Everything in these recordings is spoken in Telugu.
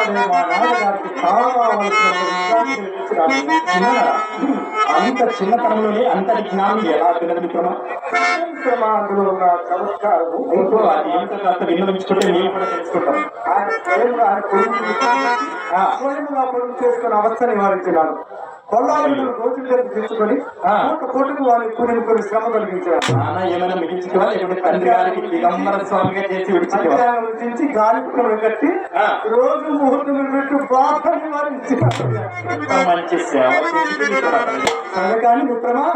అనే మా నాన్నగారికి కావాల్సిన అంత చిన్నతనంలోనే అంతటి జ్ఞానం ఎలా పిల్లలు మిత్రమా అందులో ఉన్న చమత్కారము ఇంకో అది ఎంత అంత విన్నవించుకుంటే నేను కూడా తెలుసుకుంటాం ఆయన స్వయంగా ఆయన కొడుకు స్వయంగా పొడుగు అవస్థ రోజుల దగ్గర తెచ్చుకొని కొన్ని శ్రమ ఏమైనా తండ్రి గారికి దిగంబర స్వామిగా చేసి గాలి పుట్టలు కట్టి. రోజు ముహూర్తం పెట్టి బాధ నివారించాడు మంచి సేవ చేసి మిత్రమా?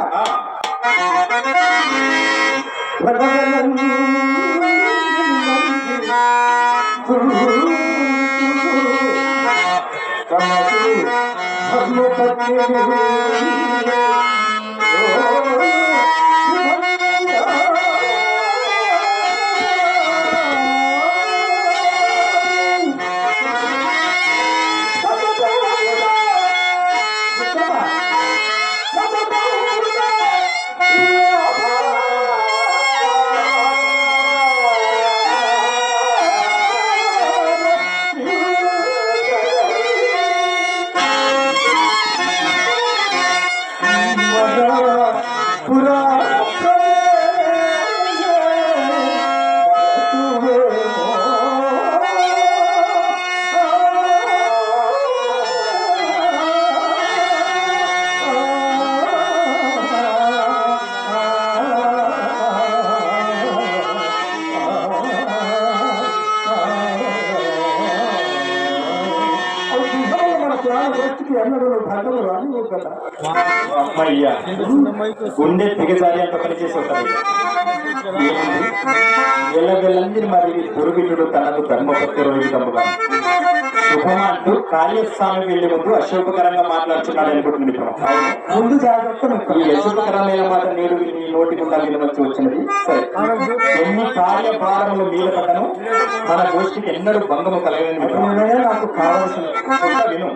我。পুরা అమ్మయ్యా గుండె దిగజారి అంత పనిచేసి ఉంటుంది వెళ్ళందరి మరి దుర్విధుడు తనకు ధర్మపత్య రోహితముగా అంటూ కార్యస్వామి వెళ్ళి ముందు అశోభకరంగా మాట్లాడుతున్నాడు అనుకుంటుంది ముందు జాగ్రత్త ఈ మిత్రం. యశోభకరమైన మాట నేడు నీ నోటి గుండా వినవచ్చి వచ్చినది. సరే. ఎన్ని కార్యభారములు మీద పడ్డను మన గోష్ఠికి ఎన్నడూ భంగము కలగని. నేనే నాకు కావాల్సిన విను.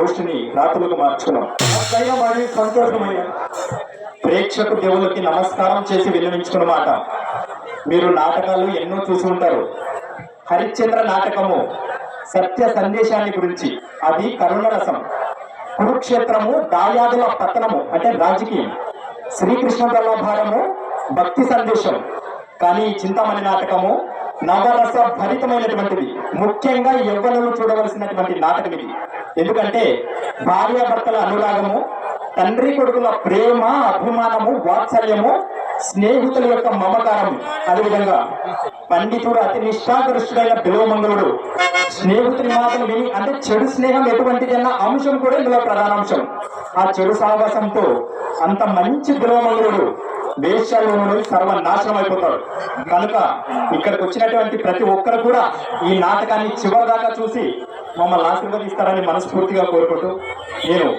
గోష్ఠిని రాత్రులకు మార్చుకున్నాం. అక్కయ్య మరి సంతోషమయ్యా. ప్రేక్షకు దేవులకి నమస్కారం చేసి విన్నవించుకున్న మాట మీరు నాటకాలు ఎన్నో చూసి ఉంటారు. హరిశ్చంద్ర నాటకము సత్య సందేశాన్ని గురించి. అది కరుణరసం కురుక్షేత్రము దాయాదుల పతనము అంటే రాజకీయం. శ్రీకృష్ణ దళభారము భక్తి సందేశం. కానీ చింతామణి నాటకము నవరస భరితమైనటువంటిది. ముఖ్యంగా యవ్వనలు చూడవలసినటువంటి నాటకం ఇది. ఎందుకంటే భార్యాభర్తల అనురాగము తండ్రి కొడుకుల ప్రేమ అభిమానము వాత్సల్యము స్నేహితుల యొక్క మమకారం అదేవిధంగా పండితుడు అతి నిష్ఠాగరిష్ఠుడైన బిలోమంగళుడు స్నేహితుని మాటలు విని అంటే చెడు స్నేహం ఎటువంటిది అన్న అంశం కూడా ఇందులో ప్రధాన అంశం ఆ చెడు సాహసంతో అంత మంచి బిలోమంగళుడు వేషాలను సర్వనాశనం అయిపోతాడు కనుక ఇక్కడికి వచ్చినటువంటి ప్రతి ఒక్కరు కూడా ఈ నాటకాన్ని చివరిదాకా చూసి మమ్మల్ని ఆశీర్వదిస్తారని మనస్ఫూర్తిగా కోరుకుంటూ నేను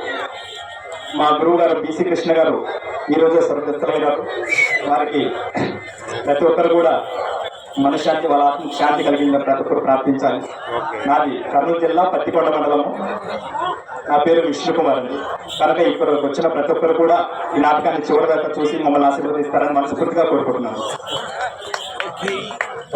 మా గురువు గారు బీసీ కృష్ణ గారు ఈరోజు రోజు గారు వారికి ప్రతి ఒక్కరు కూడా మనశ్శాంతి వాళ్ళ శాంతి కలిగిందని ప్రతి ఒక్కరు ప్రార్థించాలి. నాది కర్నూలు జిల్లా పత్తికొండ మండలము. నా పేరు విష్ణుకుమార్ అండి. కనుక ఇక్కడికి వచ్చిన ప్రతి ఒక్కరు కూడా ఈ నాటకాన్ని చివరి దాకా చూసి మమ్మల్ని ఆశీర్వదిస్తారని మనస్ఫూర్తిగా కోరుకుంటున్నాను.